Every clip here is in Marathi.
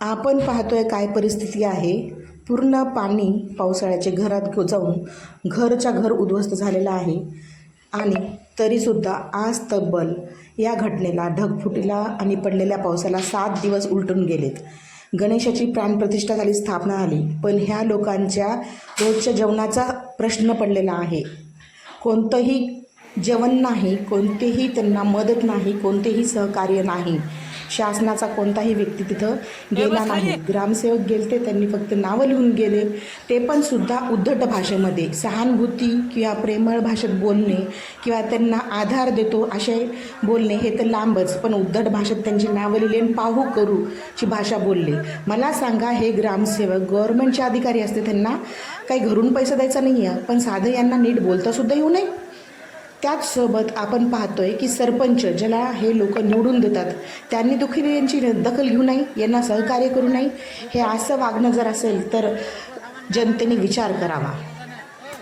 आपण पाहतोय काय परिस्थिती आहे. पूर्ण पाणी पावसाळ्याचे घरात जाऊन घरच्या घर उद्ध्वस्त झालेलं आहे. आणि तरीसुद्धा आज तब्बल या घटनेला ढगफुटीला आणि पडलेल्या पावसाला सात दिवस उलटून गेलेत. गणेशाची प्राणप्रतिष्ठा झाली स्थापना आली पण ह्या लोकांच्या रोजच्या जेवणाचा प्रश्न पडलेला आहे. कोणतंही जेवण नाही कोणतेही त्यांना मदत नाही कोणतेही सहकार्य नाही. शासनाचा कोणताही व्यक्ती तिथं गेला नाही. ग्रामसेवक गेलते त्यांनी फक्त नावं लिहून गेले. ते पण सुद्धा उद्धट भाषेमध्ये सहानुभूती किंवा प्रेमळ भाषेत बोलणे किंवा त्यांना आधार देतो असे बोलणे हे तर लांबच पण उद्धट भाषेत त्यांची नावं लिहिली आणि पाहू करू ची भाषा बोलले. मला सांगा हे ग्रामसेवक गव्हर्नमेंटचे अधिकारी असते त्यांना काही घरून पैसा द्यायचा नाही आहे पण साधं यांना नीट बोलतासुद्धा येऊ नये? त्याचसोबत आपण पाहतोय की सरपंच ज्याला हे लोक निवडून देतात त्यांनी दुखी यांची दखल घेऊ नये यांना सहकार्य करू नये हे असं वागणं जर असेल तर जनतेने विचार करावा.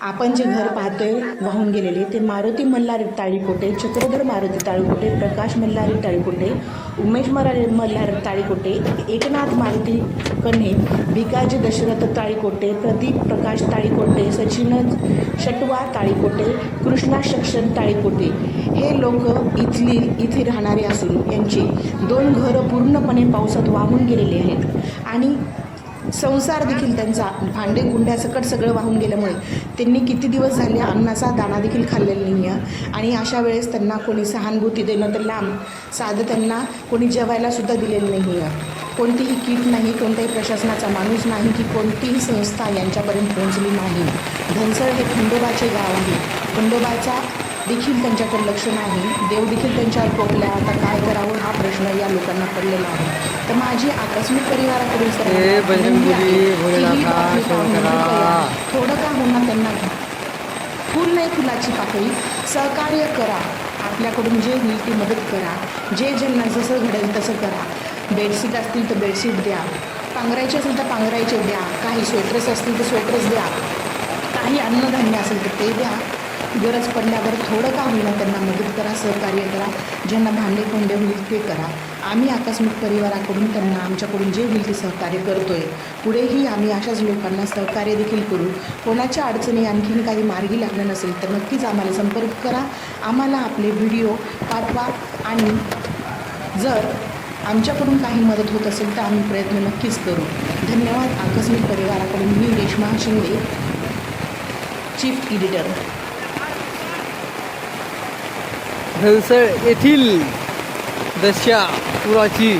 आपण जे घर पाहतोय वाहून गेलेले ते मारुती मल्हारी ताळीकोटे चक्रधर मारुती ताळीकोटे प्रकाश मल्हारी ताळीकोटे उमेश मरारी मल्हार ताळीकोटे एकनाथ मारुती कन्हे भिकाजी दशरथ ताळीकोटे प्रदीप प्रकाश ताळीकोटे सचिन शटवा ताळीकोटे कृष्णा शक्षण ताळीकोटे. हे लोक इथली इथे राहणारे असून यांची दोन घरं पूर्णपणे पावसात वाहून गेलेली आहेत. आणि संसार देखील त्यांचा भांडे गुंड्यासकट सगळं वाहून गेल्यामुळे त्यांनी किती दिवस झाले अन्नाचा दाणा देखील खाल्लेला नाही आहे आणि अशा वेळेस त्यांना कोणी सहानुभूती देणं तर लांब साधं त्यांना कोणी जेवायलासुद्धा दिलेलं नाही आहे कोणतीही किट नाही कोणत्याही प्रशासनाचा माणूस नाही की कोणतीही संस्था यांच्यापर्यंत पोहोचली नाही. धनसळ हे खंडोबाचे गाव आहे. खंडोबाचा देखील त्यांच्याकडे लक्ष नाही. देव देखील त्यांच्यावर टोकल्या आता काय करावं हा प्रश्न या लोकांना पडलेला आहे. तर माझी आकस्मिक परिवाराकडून थोडं का होणार त्यांना फुल नाही फुलाची पाकळी. सहकार्य करा. आपल्याकडून जे होईल ती मदत करा. जे ज्यांना जसं घडेल तसं करा. बेडशीट असतील तर बेडशीट द्या. पांघरायचे असेल तर पांघरायचे द्या. काही स्वेटर्स असतील तर स्वेटर्स द्या. काही अन्नधान्य असेल तर ते द्या. गरज पडल्यावर थोडं का होईना त्यांना मदत करा सहकार्य करा ज्यांना भांडे कोंडे होईल ते करा. आम्ही आकस्मिक परिवाराकडून त्यांना आमच्याकडून जे होईल ते सहकार्य करतो आहे पुढेही आम्ही अशाच लोकांना सहकार्य देखील करू. कोणाच्या अडचणी आणखीन काही मार्गी लागलं नसेल तर नक्कीच आम्हाला संपर्क करा. आम्हाला आपले व्हिडिओ पाठवा आणि जर आमच्याकडून काही मदत होत असेल तर आम्ही प्रयत्न नक्कीच करू. धन्यवाद. आकस्मिक परिवाराकडून मी रेश्मा शिंदे चीफ एडिटर. धनसळ येथील दशा पुराची